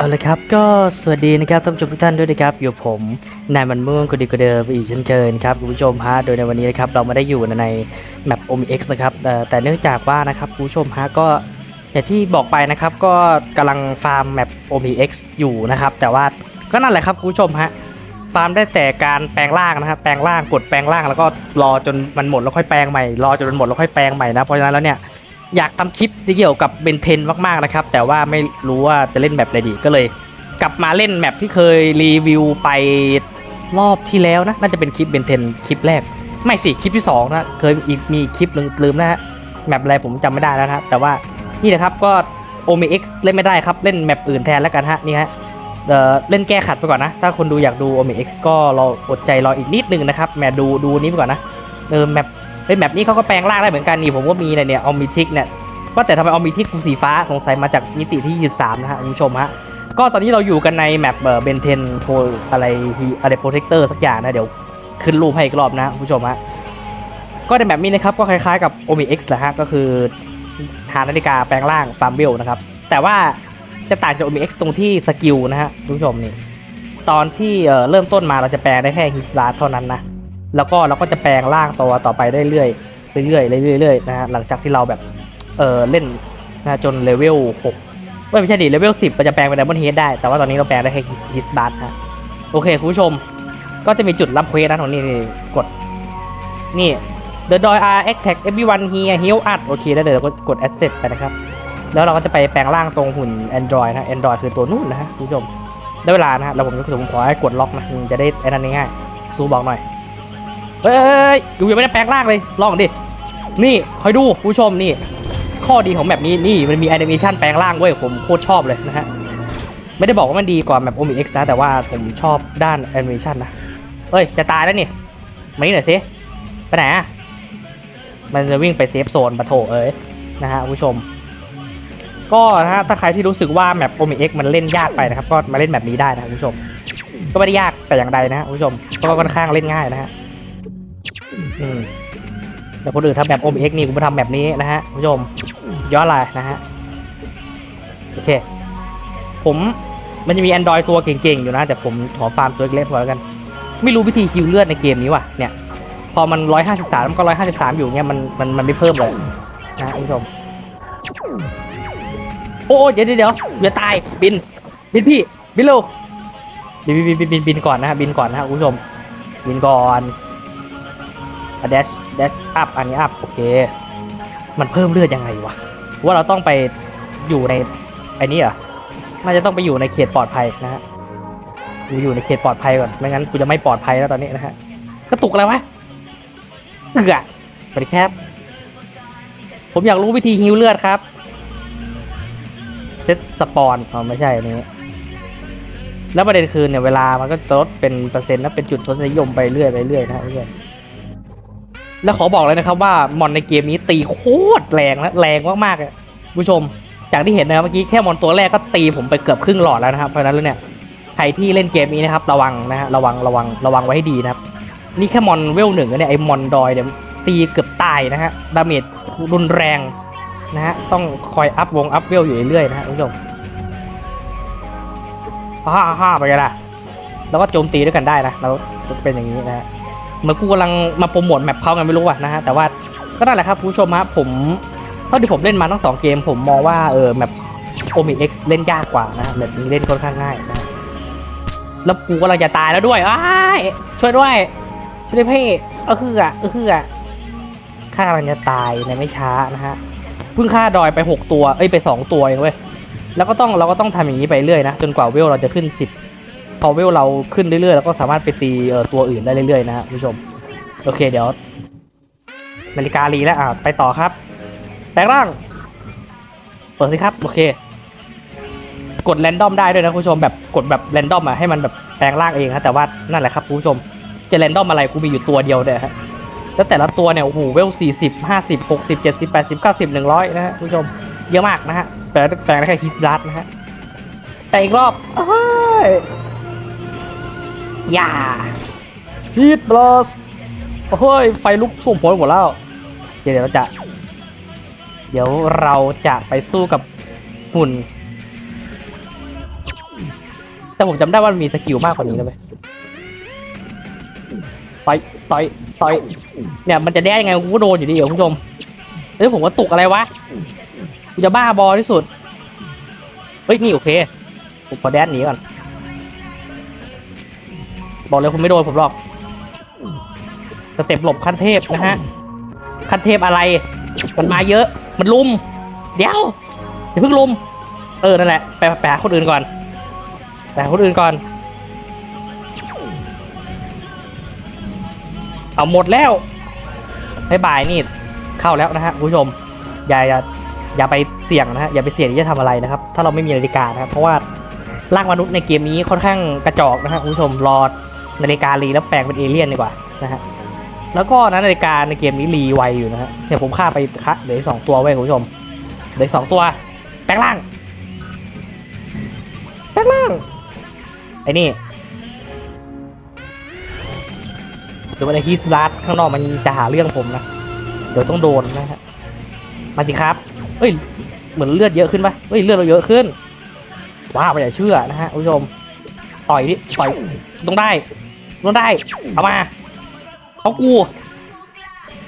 เอาละครับก็สวัสดีนะครับท่านผู้ชมทุกท่านด้วยนะครับอยู่ผมนายมันม่วงคนดีกว่าเดิมอีกเช่นเคยครับคุณผู้ชมฮะโดยในวันนี้นะครับเราไม่ได้อยู่ในแมป OMX นะครับแต่เนื่องจากว่านะครับคุณผู้ชมฮะก็อย่างที่บอกไปนะครับก็กำลังฟาร์มแมป OMX อยู่นะครับแต่ว่าก็นั่นแหละครับคุณผู้ชมฮะฟาร์มได้แต่การแปลงร่างนะครับแปลงร่างกดแปลงร่างแล้วก็รอจนมันหมดแล้วค่อยแปลงใหม่รอจนมันหมดแล้วค่อยแปลงใหม่นะเพราะฉะนั้นแล้วเนี่ย อยากทำคลิปที่เกี่ยวกับเบนเทนมากๆนะครับ แต่ว่าไม่รู้ว่าจะเล่นแบบอะไรดีก็เลย กลับมาเล่นแมปที่เคยรีวิวไปรอบที่แล้วนะ น่าจะเป็นคลิปเบนเทนคลิปแรก ไม่สิคลิปที่2นะเคยอีกมีคลิปลืมลืมนะฮะแมปอะไรผมจำไม่ได้แล้วนะแต่ว่านี่นะครับก็ o m x เล่นไม่ได้ครับ เล่นแมปอื่นแทนแล้วกันฮะนี่ฮะเเล่นแก้ขัดไปก่อนนะ ถ้าคนดูอยากดู o m x ก็รออดใจรออีกนิดนึงนะครับแมดูดูนี้ไปก่อนนะเออแมป เป็นแบบนี้เขาก็แปลงร่างได้เหมือนกันนี่ผมก็มีเลยเนี่ยออมิทิกเนี่ยก็แต่ทำไมออมิทิกกูสีฟ้าสงสัยมาจากมิติที่ 23 นะฮะคุณผู้ชมฮะก็ตอนนี้เราอยู่กันในแมปเบนเทนโทอะไรอะไรโปรเทคเตอร์สักอย่างนะเดี๋ยวขึ้นรูปให้อีกรอบนะคุณผู้ชมฮะก็ในแบบนี้นะครับก็คล้ายๆกับ o m i X แหละฮะก็คือหานาฬิกาแปลงร่างฟาร์มเบลนะครับแต่ว่าจะต่างจาก o m i X ตรงที่สกิลนะฮะคุณผู้ชมนี่ตอนที่เเริ่มต้นมาเราจะแปลงได้แค่ฮิสลาเท่านั้นนะ แล้วก็เราก็จะแปลงร่างตัวต่อไปได้เรื่อยเรื่อยๆเรื่อยๆเรื่อยๆนะฮะหลังจากที่เราแบบเออเล่นนะจนเลเวล6ไม่ใช่ดิเลเวล10เราจะแปลงเป็นไดมอนด์เฮดได้ แต่ว่าตอนนี้เราแปลงได้แค่ฮิสบัตฮะโอเคคุณผู้ชมก็จะมีจุดรับเควสนะตรงนี้นี่กดนี่ The Doy are attack everyone here heal us โอเคแล้วเดี๋ยวเราก็กด asset ไปนะครับ แล้วเราก็จะไปแปลงร่างตรงหุ่น Android นะ Android คือตัวนู่นนะฮะคุณผู้ชมได้เวลานะฮะแล้วผมก็ผมขอให้กดล็อกนะมันจะได้ไอ้นั่นง่ายซูบอกหน่อย เฮ้ยดูยังไม่ได้แปลงร่างเลย ลองดิ นี่คอยดูผู้ชมนี่ ข้อดีของแบบนี้นี่มันมีแอนิเมชันแปลงร่างเว้ยผมโคตรชอบเลยนะฮะ ไม่ได้บอกว่ามันดีกว่าแบบโอมิเอ็กซ์นะแต่ว่าผมชอบด้านแอนิเมชันนะ เฮ้ย จะตายแล้วนี่ มานี่หน่อยสิ ไปไหนอะมันจะวิ่งไปเซฟโซนปะโถเอ้ยนะฮะผู้ชม ก็นะฮะถ้าใครที่รู้สึกว่าแมปโอมิเอ็กมันเล่นยากไปนะครับ ก็มาเล่นแบบนี้ได้นะผู้ชม ก็ไม่ได้ยากแต่อย่างใดนะฮะผู้ชมก็ค่อนข้างเล่นง่ายนะฮะ อืมแต่คนอื่นทำแบบโอมเอ็กนี่กูมาทำแบบนี้นะฮะคุณผู้ชมย้อนไลน์นะฮะโอเค ผมมันจะมี Android ตัวเก่งๆ อยู่นะ แต่ผมขอฟาร์มตัวเล็กๆพอแล้วกัน ไม่รู้วิธีคิวเลือดในเกมนี้ว่ะเนี่ย พอมัน153มันก็153อยู่เนี่ยมันมันมันไม่เพิ่มเลยนะคุณผู้ชม โอ้เดี๋ยวเดี๋ยวเดี๋ยวตายบิน บินพี่บินเร็วบินบินบินบินบินก่อนนะฮะบินก่อนนะฮะคุณผู้ชมบินก่อน เดชเดชอัพอันนี้อัพโอเค มันเพิ่มเลือดยังไงวะ ว่าเราต้องไปอยู่ในไอ้นี่เหรอ น่าจะต้องไปอยู่ในเขตปลอดภัยนะฮะ อยู่อยู่ในเขตปลอดภัยก่อน ไม่งั้นกูจะไม่ปลอดภัยแล้วตอนนี้นะฮะ กระตุกอะไรวะเอือสวัสดีครับ ผมอยากรู้วิธีฮิวเลือดครับเซตสปอนอ๋อไม่ใช่อันนี้ แล้วประเด็นคือเนี่ยเวลามันก็จะลดเป็นเปอร์เซ็นต์และเป็นจุดทศนิยมไปเรื่อยไปเรื่อยนะฮะเพื่อน แล้วขอบอกเลยนะครับว่ามอนในเกมนี้ตีโคตรแรงและแรงมากๆอะผู้ชม จากที่เห็นนะครับเมื่อกี้แค่มอนตัวแรกก็ตีผมไปเกือบครึ่งหลอดแล้วนะครับเพราะฉะนั้นแล้วเนี่ยใครที่เล่นเกมนี้นะครับ ระวังนะฮะระวังระวังระวังไว้ให้ดีนะครับนี่แค่มอนเวลหนึ่งเนี่ยไอ้มอนดอยเนี่ยตีเกือบตายนะฮะดาเมจรุนแรงนะฮะต้องคอยอัพวงอัพเวลอยู่เรื่อยๆนะฮะคุณผู้ชมฮ่าฮ่าไปกันละแล้วก็โจมตีด้วยกันได้นะแล้วเป็นอย่างนี้นะฮะ เหมือนกูกำลังมาโปรโมทแมปเขากันไม่รู้ว่ะนะฮะแต่ว่าก็นั่นแหละครับคุณผู้ชมฮะผมเท่าที่ผมเล่นมาทั้งสองเกม ผมมองว่าเออแมปโอมิเอ็กเล่นยากกว่านะแบบนี้เล่นค่อนข้างง่ายนะแล้วกูกำลังจะตายแล้วด้วยอ้ายช่วยด้วยช่วยด้วยพี่เออคืออะเออคืออะข้ากำลังจะตายในไม่ช้านะฮะเพิ่งฆ่าดอยไปหกตัวเอ้ยไปสองตัวเองเว้ยแล้วก็ต้องเราก็ต้องทำอย่างนี้ไปเรื่อยนะจนกว่าเวลเราจะขึ้น10 พอเวลเราขึ้นเรื่อยๆเราก็สามารถไปตีเอ่อตัวอื่นได้เรื่อยๆนะฮะคุณผู้ชม โอเคเดี๋ยว นาฬิการีแล้วอ่าไปต่อครับ แปลงร่าง เปิดสิครับ โอเค กดแรนดอมได้ด้วยนะคุณผู้ชมแบบกดแบบแรนดอมอะให้มันแบบแปลงร่างเองฮะแต่ว่านั่นแหละครับคุณผู้ชม จะแรนดอมอะไรกูมีอยู่ตัวเดียวเนี่ยฮะแล้วแต่ละตัวเนี่ยโอ้โหเวลสี่สิบห้าสิบหกสิบเจ็ดสิบแปดสิบเก้าสิบหนึ่งร้อยนะฮะคุณผู้ชมเยอะมากนะฮะแปลแปลงได้แค่ฮิสบลัดนะฮะแต่อีกรอบอ้ย อย่าฮิสบลัสเฮ้ย ไฟลุกสุ่มผลหมดแล้ว เดี๋ยวเราจะ เดี๋ยวเราจะไปสู้กับหุ่น แต่ผมจำได้ว่ามันมีสกิลมากกว่านี้นะเว้ยต่อยต่อยต่อย เนี่ยมันจะแด้ยังไงกูโดนอยู่ดีเหรอคุณผู้ชมเฮ้ยผมว่าตกอะไรวะกูจะบ้าบอที่สุด เฮ้ยนี่โอเคผมขอแดนหนีก่อน บอกเลยคุณไม่โดนผมหรอกสเต็ปหลบขั้นเทพนะฮะขั้นเทพอะไรมันมาเยอะ มันลุม เดี๋ยวอย่าเพิ่งลุม เออนั่นแหละไปไปหาคนอื่นก่อนไปหาคนอื่นก่อน เอาหมดแล้วบายบายนี่เข้าแล้วนะฮะคุณผู้ชมอย่าอย่าอย่าไปเสี่ยงนะฮะอย่าไปเสี่ยงที่จะทำอะไรนะครับ ถ้าเราไม่มีนาฬิกานะครับเพราะว่าร่างมนุษย์ในเกมนี้ค่อนข้างกระจอกนะฮะคุณผู้ชมรอ นาฬิการีแล้วแปลงเป็นเอเลี่ยนดีกว่านะฮะแล้วก็นะนาฬิกาในเกมนี้รีไวอยู่นะฮะเนี่ยผมฆ่าไปคะเหลือสองตัวไว้คุณผู้ชมเหลือสองตัวแปลงร่างแปลงร่างไอ้นี่เดี๋ยวนไอ้ฮีสลาดข้างนอกมันจะหาเรื่องผมนะเดี๋ยวต้องโดนนะฮะมาสิครับเอ้ยเหมือนเลือดเยอะขึ้นปะเฮ้ยเลือดเราเยอะขึ้นว้าวไม่อยากเชื่อนะฮะคุณผู้ชมต่อยดิต่อยต้องได้ ต้องได้ เอามา เอากู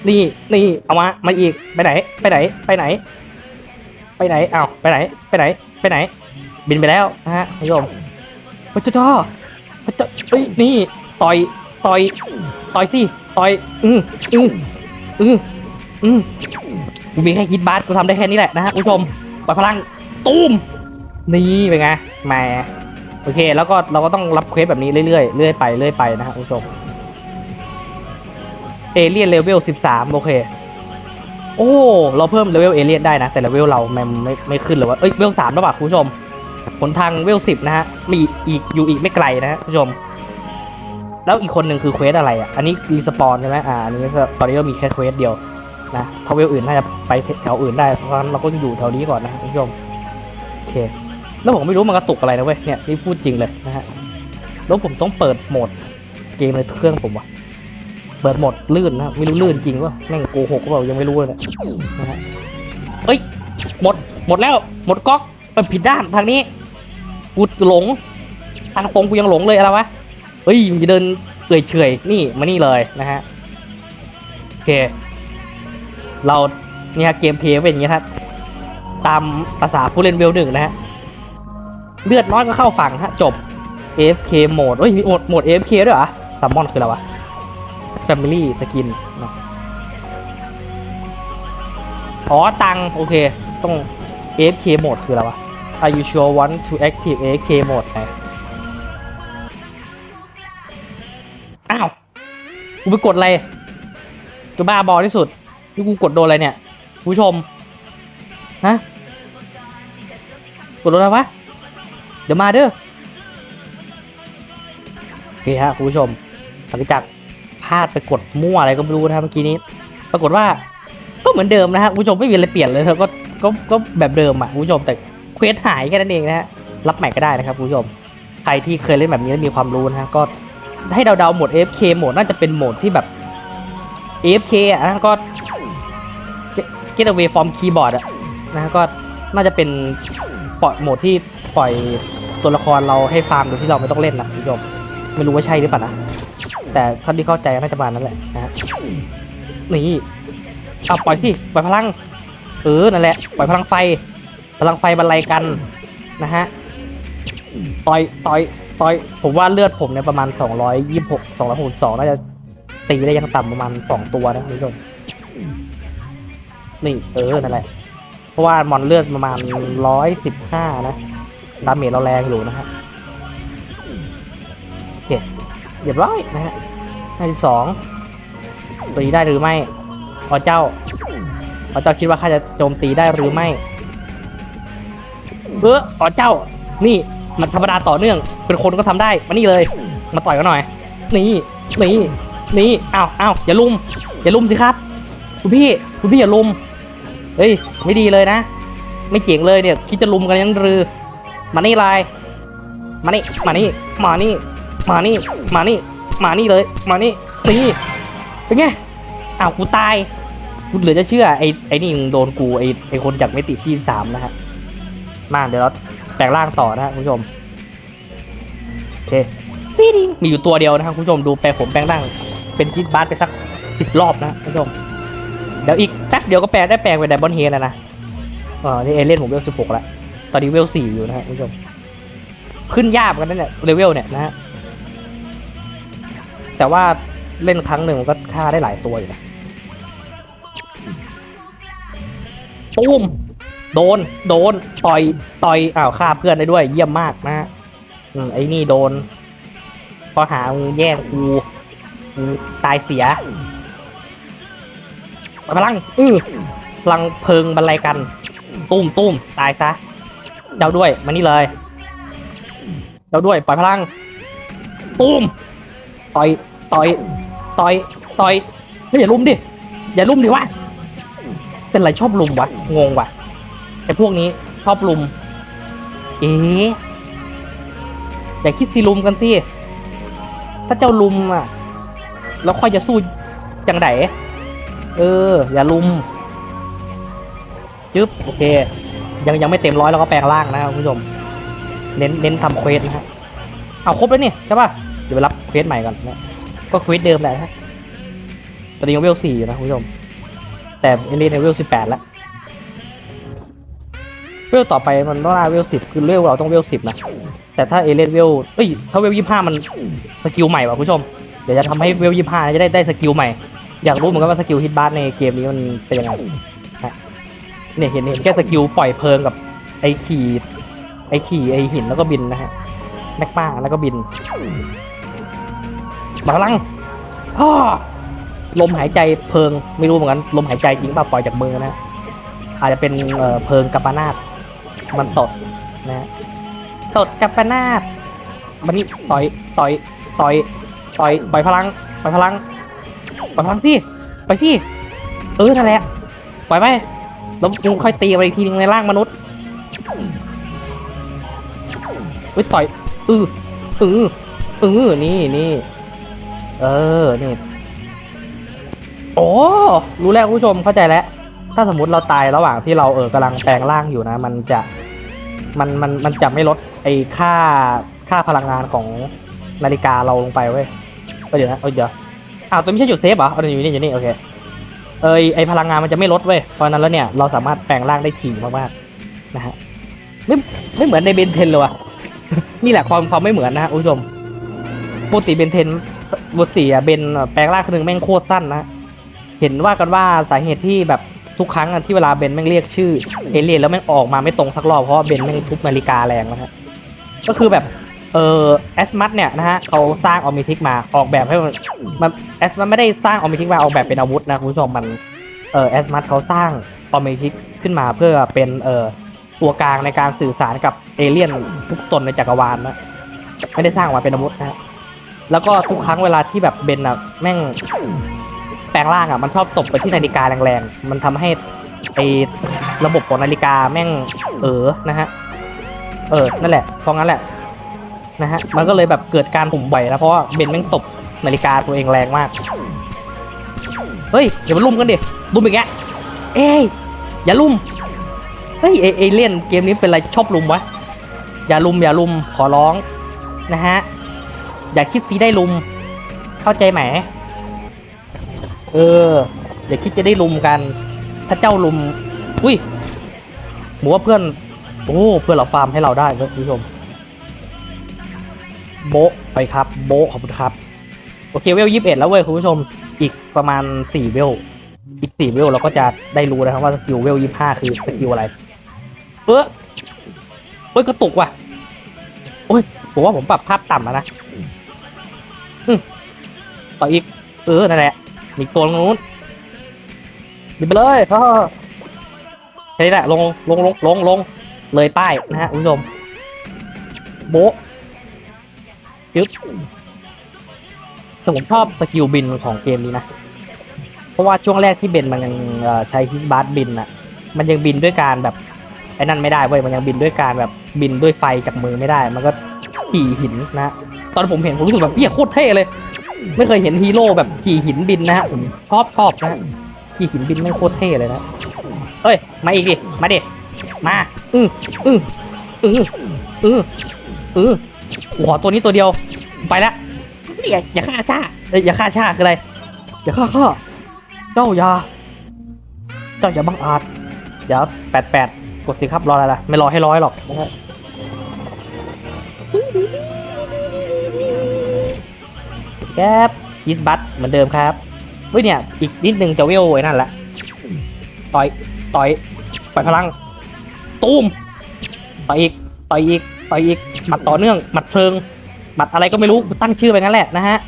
นี่ นี่ เอามา มาอีก ไปไหน ไปไหน ไปไหน ไปไหนอ้าวไปไหน ไปไหน ไปไหน บินไปแล้วนะฮะคุณผู้ชมพระเจ้าพระเจ้าเฮ้ย นี่ ต่อย ต่อย ต่อยสิ ต่อย อืมอืมอืมอืมกูมีแค่คิดบาสกูทำได้แค่นี้แหละนะฮะคุณผู้ชมปล่อยพลัง ตูม นี่เป็นไงแหม โอเค แล้วก็เราก็ต้องรับเควสแบบนี้เรื่อยๆเรื่อยไปเรื่อยไปนะฮะคุณผู้ชมเอเลียนเลเวล13โอเค โอ้ เราเพิ่มเลเวลเอเลียนได้นะ แต่เลเวลเราแมมไม่ไม่ขึ้นเลยว่าเอ้ยเลเวล3แล้วป่ะคุณผู้ชมผลทางเลเวล10นะฮะมีอีกอยู่อีกไม่ไกลนะฮะคุณผู้ชม แล้วอีกคนหนึ่งคือเควสอะไรอะ อันนี้รีสปอนใช่ไหมอ่าอันนี้ก็ตอนนี้เรามีแค่เควสเดียวนะเพราะเวลอื่นน่าจะไปแถวอื่นได้เพราะฉะนั้นเราก็อยู่แถวนี้ก่อนนะคุณผู้ชมโอเค แล้วผมไม่รู้มันกระตุกอะไรนะเว้ยเนี่ยนี่พูดจริงเลยนะฮะแล้วผมต้องเปิดโหมดเกมในเครื่องผมวะเปิดโหมดลื่นนะไม่รู้ลื่นจริงวะแม่งโกหกหรือเปล่ายังไม่รู้เลยนะฮะเอ้ยหมดหมดแล้วหมดก๊อกไปผิดด้านทางนี้กูหลง ทางตรงกูยังหลงเลยอะไรวะเฮ้ยมึงจะเดินเอื่อยเฉยนี่มานี่เลยนะฮะโอเค เราเนี่ยเกมเพลย์เป็นอย่างนี้ครับตามภาษาผู้เล่นเวลหนึ่งนะฮะ เลือดน้อยก็เข้าฝั่งฮะจบ AFK โหมดเฮ้ยมีโหมดโหมด AFK ด้วยเหรอซัมมอนคืออะไรวะ Family Skin เนอะอ๋อตังโอเค ต้อง AFK mode คืออะไรวะ Are you sure want to active AFK mode ไหนอ้าวกูไปกดอะไรจะบ้าบอที่สุดนี่กูกดโดนอะไรเนี่ย ผู้ชม ฮะ กดโดนอะไรวะ เดี๋ยวมาเด้อโอเคฮะคุณผู้ชมหลังจากพลาดไปกดมั่วอะไรก็ไม่รู้นะครับเมื่อกี้นี้ ปรากฏว่าก็เหมือนเดิมนะฮะคุณผู้ชมไม่มีอะไรเปลี่ยนเลยเธอก็ก็ก็แบบเดิมอะคุณผู้ชมแต่เควสหายแค่นั้นเองนะฮะรับใหม่ก็ได้นะครับคุณผู้ชมใครที่เคยเล่นแบบนี้แล้วมีความรู้นะฮะก็ให้เดาๆโหมด AFK โหมดน่าจะเป็นโหมดที่แบบ AFK อะนะก็ get away from keyboard อะนะฮะก็น่าจะเป็นปอยโหมดที่ ปล่อยตัวละครเราให้ฟาร์มโดยที่เราไม่ต้องเล่นนะคุณผู้ชมไม่รู้ว่าใช่หรือเปล่านะแต่เท่าที่เข้าใจน่าจะประมาณนั้นแหละนะฮะนี่เอาปล่อยสิปล่อยพลังเออนั่นแหละปล่อยพลังไฟ พลังไฟบรรลัยกันนะฮะต่อยต่อยต่อยผมว่าเลือดผมเนี่ยประมาณ 226 262น่าจะตีได้ยังต่ำประมาณ 2 ตัวนะคุณผู้ชมนี่เออนั่นแหละเพราะว่ามอนเลือดประมาณ 115 นะ ดาเมจเราแรงอยู่นะฮะโอเคเรียบร้อยนะฮะ52ตีได้หรือไม่อ๋อเจ้าอ๋อเจ้าคิดว่าข้าจะโจมตีได้หรือไม่เอออ๋อเจ้า นี่มันธรรมดาต่อเนื่อง เป็นคนก็ทำได้ มานี่เลย มาต่อยกันหน่อย นี่ นี่ นี่ อ้าวอ้าวอย่าลุม อย่าลุมสิครับ คุณพี่ คุณพี่อย่าลุม เฮ้ย ไม่ดีเลยนะ ไม่เจ๋งเลยเนี่ย คิดจะลุมกันยังรือ มานี่ลายมานี่ มานี่ มานี่ มานี่ มานี่ มานี่เลย มานี่นี่เป็นไง อ้าว กูตาย กูเหลือจะเชื่อ ไอ้ ไอ้นี่มึงโดนกู ไอ้ ไอ้คนจากเมติที่สามนะฮะ มาเดี๋ยวเราแปลงร่างต่อนะฮะคุณผู้ชม โอเคมีอยู่ตัวเดียวนะครับคุณผู้ชม ดูแปลงผมแปลงร่าง เป็นคิดบาสไปสักสิบรอบนะคุณผู้ชม เดี๋ยวอีกแป๊บเดียวก็แปลงได้แปลงเป็นไดบอนเฮดแล้วนะอ๋อนี่เอเล่นผมเวลสิบหกแล้ว ตอนนี้เวลสี่อยู่นะฮะคุณผู้ชมขึ้นยากกันนะเนี่ยเลเวลเนี่ยนะฮะแต่ว่าเล่นครั้งหนึ่งมันก็ฆ่าได้หลายตัวอยู่นะตูมโดน โดน ต่อย ต่อย อ้าวฆ่าเพื่อนได้ด้วย เยี่ยมมากนะฮะอืมไอ้นี่โดนพอหาแย่งกูตายเสียพลังอืพลังเพิงบรรลัยกัน ตุ้มตุ้มตายซะ เจ้าด้วยมานี่เลยเจ้าด้วยปล่อยพลังตุ้มต่อยต่อยต่อยต่อยเฮ้ยอย่าลุมดิอย่าลุมดิวะเป็นไรชอบลุมวะงงวะไอ้พวกนี้ชอบลุม เอ๊อย่าคิดสิลุมกันสิถ้าเจ้าลุมอะ แล้วค่อยจะสู้จังไดเออ อย่าลุมจึ๊บโอเค ยังยังไม่เต็มร้อยแล้วก็แปลงร่างนะครับคุณผู้ชม เน้นเน้นทำเควสนะฮะเอาครบแล้วนี่ใช่ป่ะเดี๋ยวไปรับเควสใหม่ก่อนนะก็เควสเดิมแหละฮะตอนนี้ยังเวลสี่อยู่นะคุณผู้ชม แต่เอเลีนเวลสิบแปดแล้วเวลต่อไปมันต้องเวลสิบคือเวลเราต้องเวลสิบนะแต่ถ้าเอเลนเวลเอ้ยถ้าเวลยี่ห้ามันสกิลใหม่ว่ะคุณผู้ชมเดี๋ยวจะทำให้เวลยี่ห้าจะได้ได้สกิลใหม่อยากรู้เหมือนกันว่าสกิลฮิตบาร์ในเกมนี้มันเป็นยังไง เนี่ยเห็นเห็นแค่สกิลปล่อยเพลิงกับไอ้ขี่ไอ้ขี่ไอ้หินแล้วก็บินนะฮะแม็กมาแล้วก็บินมาพลังพ่อลมหายใจเพลิงไม่รู้เหมือนกันลมหายใจจริงป่ะปล่อยจากมือนะอาจจะเป็นเพลิงกัปปนาตมันสดนะฮะสดกัปปนาตมันนี่ต่อยต่อยต่อยต่อยปล่อยพลังปล่อยพลังปล่อยพลังสิไปสิเออนั่นแหละปล่อยไป แล้วมึงค่อยตีไปอีกทีนึงในร่างมนุษย์เฮ้ยต่อยเออเออเออนี่นี่เออนี่โอ้รู้แล้วคุณผู้ชมเข้าใจแล้ว ถ้าสมมติเราตายระหว่างที่เราเออกำลังแปลงร่างอยู่นะ มันจะมันมันมันจะไม่ลดไอ้ค่าค่าพลังงานของนาฬิกาเราลงไปเว้ยเอ้ยเดี๋ยวนะเอ้ยเดี๋ยวอ้าวตัวไม่ใช่จุดเซฟเหรอเอาเดี๋ยวอยู่นี่อยู่นี่โอเค เอยไอพลังงานมันจะไม่ลดเว้ยเพราะฉะนั้นแล้วเนี่ยเราสามารถแปลงร่างได้ถี่มากๆนะฮะไม่ไม่เหมือนในเบนเทนเลยว่ะนี่แหละความความไม่เหมือนนะฮะคุณผู้ชมปกติเบนเทนปกติอะเบนแปลงร่างคนหนึงแม่งโคตรสั้นนะเห็นว่ากันว่าสาเหตุที่แบบทุกครั้งที่เวลาเบนแม่งเรียกชื่อเอเลียนแล้วแม่งออกมาไม่ตรงสักรอบเพราะเบนแม่งทุบนาฬิกาแรงนะฮะก็คือแบบ เออแอสมัตเนี่ยนะฮะเขาสร้างออมิทิกมาออกแบบให้มันมันแอสมัตไม่ได้สร้างออมิทิกมาออกแบบเป็นอาวุธนะคุณผู้ชมมันเออแอสมัตเขาสร้างออมิทิกขึ้นมาเพื่อเป็นเออตัวกลางในการสื่อสารกับเอเลี่ยนทุกตนในจักรวาลนะไม่ได้สร้างมาเป็นอาวุธนะฮะแล้วก็ทุกครั้งเวลาที่แบบเบนอะแม่งแปลงร่างอะมันชอบตบไปที่นาฬิกาแรงๆมันทำให้ไอระบบของนาฬิกาแม่งเออนะฮะเออนั่นแหละเพราะงั้นแหละ นะฮะ มันก็เลยแบบเกิดการหุ่มบ่อยนะเพราะว่าเบนแม่งตบนาฬิกาตัวเองแรงมาก เฮ้ยอย่ามาลุ่มกันดิลุ่มอีกแกเอ้ยอย่าลุ่ม เฮ้ยเอเอเลี่ยนเกมนี้เป็นไรชอบลุ่มวะ อย่าลุ่มอย่าลุ่มขอร้องนะฮะ อย่าคิดซีได้ลุ่ม เข้าใจไหม เออ อย่าคิดจะได้ลุมกัน ถ้าเจ้าลุม อุ้ยหมูว่าเพื่อน โอ้ เพื่อนเราฟาร์มให้เราได้เว้ยคุณผู้ชม โบะไปครับ โบะขอบคุณครับ โอเคเวลยี่สิบเอ็ดแล้วเว้ยคุณผู้ชมอีกประมาณสี่เวลอีกสี่เวลเราก็จะได้รู้นะครับว่าสกิลเวลยี่ห้าคือสกิลอะไรเออเฮ้ยกระตุกว่ะโอ้ยผมว่าผมปรับภาพต่ำแล้วนะต่ออีก เออนั่นแหละมีตัวตรงนู้นบินไปเลยพ่อแค่แหละลงลงลงลงลงเลยป้ายนะฮะคุณผู้ชมโบะยึบแต่ผมชอบสกิลบินของเกมนี้นะ เพราะว่าช่วงแรกที่เบนมันยังใช้ฮิตบาร์บินอะมันยังบินด้วยการแบบไอ้นั่นไม่ได้เว้ยมันยังบินด้วยการแบบบินด้วยไฟจากมือไม่ได้ มันก็ขี่หินนะ ตอนผมเห็นผมรู้สึกแบบเฮียโคตรเท่เลย ไม่เคยเห็นฮีโร่แบบขี่หินบินนะฮะผมชอบชอบนะขี่หินบินไม่โคตรเท่เลยนะเอ้ยมาอีกดิมาดิมาอืออืออืออืออือ ขอตัวนี้ตัวเดียว ไปละอย่าอย่าฆ่าชาเอ้ยอย่าฆ่าชาคืออะไร อย่าฆ่าข้าเจ้าอย่า เจ้าอย่าบังอาจ เดี๋ยวแปดแปดกดสิครับรออะไรล่ะ ไม่รอให้ร้อยหรอกนะฮะแก๊บยิสบัตเหมือนเดิมครับเฮ้ยเนี่ย อีกนิดนึงจะเวลไอ้นั่นละ ต่อย ต่อย ปล่อยพลัง ตูมต่อยอีก ต่อยอีก ต่อยอีก หมัดต่อเนื่องหมัดเพลิงหมัดอะไรก็ไม่รู้ตั้งชื่อไปงั้นแหละนะฮะ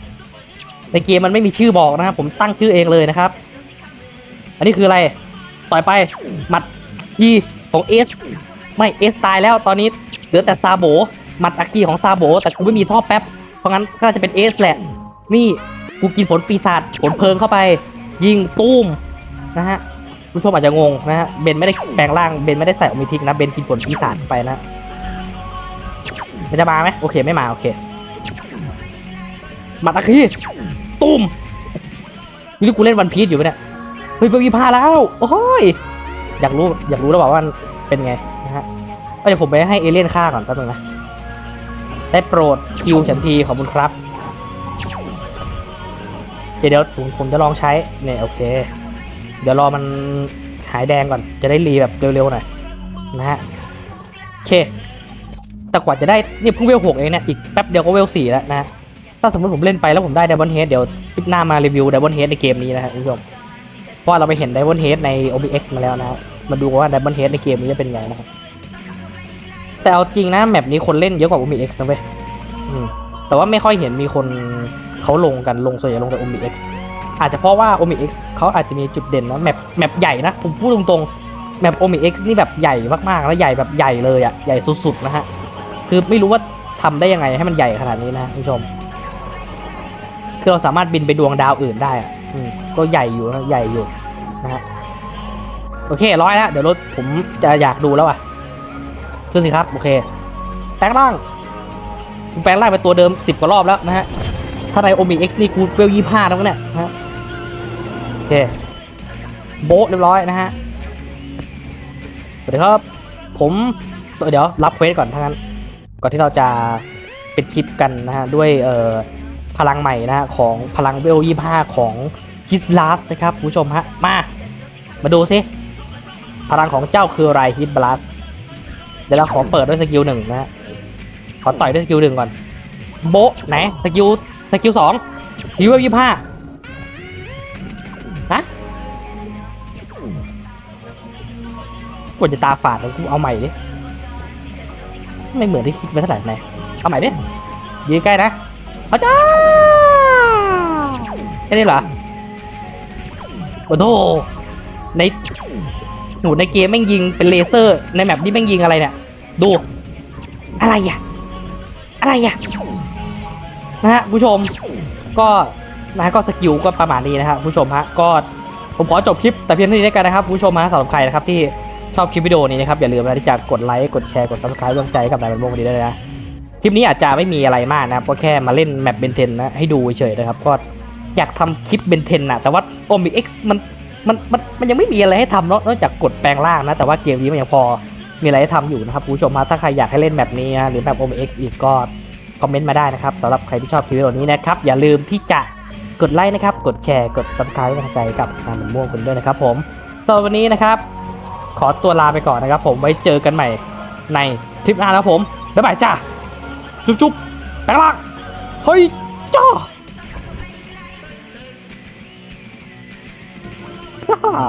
ในเกมมันไม่มีชื่อบอกนะครับผมตั้งชื่อเองเลยนะครับ อันนี้คืออะไรต่อยไปหมัดทีของเอสไม่เอสตายแล้วตอนนี้เหลือแต่ซาโบหมัดอากีของซาโบแต่กูไม่มีท่อแป๊บเพราะงั้นก็จะเป็นเอสแหละ นี่กูกินผลปีศาจผลเพลิงเข้าไป ยิงตุ้มนะฮะผู้ชมอาจจะงงนะฮะเบนไม่ได้แปลงร่างเบนไม่ได้ใส่อมิทิกนะเบนกินผลปีศาจไปนะ มันจะมาไหมโอเคไม่มาโอเคมัดอากีตุ้มนี่กูเล่นวันพีชอยู่ปะเนี่ยเฮ้ยเบลยี่ผ้าแล้วโอ้ยอยากรู้อยากรู้แล้วบอกว่ามันเป็นไงนะฮะเดี๋ยวผมไปให้เอเลี่ยนฆ่าก่อนแป๊บนึงนะได้โปรดคิวฉันทีขอบคุณครับเดี๋ยวผมจะลองใช้เนี่ยโอเค เดี๋ยวรอมันหายแดงก่อนจะได้รีแบบเร็วๆหน่อยนะฮะโอเค แต่กว่าจะได้เนี่ยเพิ่งเวลหกเองเนี่ยอีกแป๊บเดียวก็เวลสี่แล้วนะถ้าสมมติผมเล่นไปแล้วผมได้ d ด a บ o เฮดเดี๋ยวคลิปหน้ามารีวิว d ด a บ o เฮดในเกมนี้นะฮะคุณผู้ชมเพราะเราไปเห็น d ด a บ o เฮดใน OBX มาแล้วนะมาดูว่า d ด a บ o เฮดในเกมนี้จะเป็นไงนะครับแต่เอาจริงนะแมปนี้คนเล่นเยอะกว่า OBX นะเว้ยแต่ว่าไม่ค่อยเห็นมีคนเขาลงกันลงส่วนใหญ่ลงแต่ OBX อาจจะเพราะว่า OMX เขาอาจจะมีจุดเด่นนะแมปแมปใหญ่นะผมพูดตรงๆแมป OMX นี่แบบใหญ่มากๆแล้วใหญ่แบบใหญ่เลยอะใหญ่สุดๆนะฮะ คือไม่รู้ว่าทำได้ยังไงให้มันใหญ่ขนาดนี้นะคุณผู้ชม คือเราสามารถบินไปดวงดาวอื่นได้อะอืมก็ใหญ่อยู่นะใหญ่อยู่นะฮะโอเคร้อยแล้วเดี๋ยวรถผมจะอยากดูแล้วอะขึ้นสิครับโอเคแปลงร่างแปลงร่างเป็นตัวเดิมสิบกว่ารอบแล้วนะฮะถ้าในโอมิเอ็กซ์นี่กูเวลยี่ห้าแล้วเนี่ยนะฮะโอเคโบะเรียบร้อยนะฮะสวัสดีครับผมตัวเดี๋ยวรับเควสก่อนทั้างนั้น ก่อนที่เราจะเป็นคลิปกันนะฮะด้วยพลังใหม่นะฮะของพลังเวลยี่ห้าของคิสลาสนะครับผู้ชมฮะมา มาดูซิพลังของเจ้าคืออะไรฮิตบลัสเดี๋ยวเราขอเปิดด้วยสกิลหนึ่งนะฮะขอต่อยด้วยสกิลหนึ่งก่อน โบะไหนสกิลสกิลสองยูเวลยี่ห้านะกดจะตาฝาดแล้วกูเอาใหม่ดิ ไม่เหมือนที่คิดไว้เท่าไหร่ไหนเอาใหม่ดิยืนใกล้นะเอาจ้าแค่นี้เหรอโอ้โหในหนูในเกมแม่งยิงเป็นเลเซอร์ ในแมปนี้แม่งยิงอะไรเนี่ย ดู อะไรอะ อะไรอะ นะฮะผู้ชม ก็นะฮะก็สกิลก็ประมาณนี้นะครับผู้ชมฮะ ก็ผมขอจบคลิปแต่เพียงเท่านี้แล้วกันนะครับผู้ชมฮะสำหรับใครนะครับที่ ชอบคลิปวิดีโอนี้นะครับ อย่าลืมนะที่จะกดไลค์กดแชร์กด subscribe ดวงใจกับนายบรรโมงนี้ด้วยนะคลิปนี้อาจจะไม่มีอะไรมากนะครับก็แค่มาเล่นแมปเบนเทนนะให้ดูเฉยนะครับก็อยากทำคลิปเบนเทนนะแต่ว่าโอมิเอ็กซ์มันมันมันมันยังไม่มีอะไรให้ทำเนอะนอกจากกดแปลงร่างนะ แต่ว่าเกมนี้มันยังพอมีอะไรให้ทำอยู่นะครับผู้ชมฮะถ้าใครอยากให้เล่นแบบนี้นะหรือแบบโอมิเอ็กซ์อีกก็คอมเมนต์มาได้นะครับสำหรับใครที่ชอบคลิปวิดีโอนี้นะครับอย่าลืมที่จะกดไลค์นะครับ กดแชร์ กด subscribe ให้กำลังใจกับงานมันม่วงคุณด้วยนะครับผมสำหรับวันนี้นะครับ ขอตัวลาไปก่อนนะครับผมไว้เจอกันใหม่ในคลิปหน้านะครับผมบ๊ายบายจ้าจุ๊บๆแปลงร่างเฮ้ยจ้าฮ่า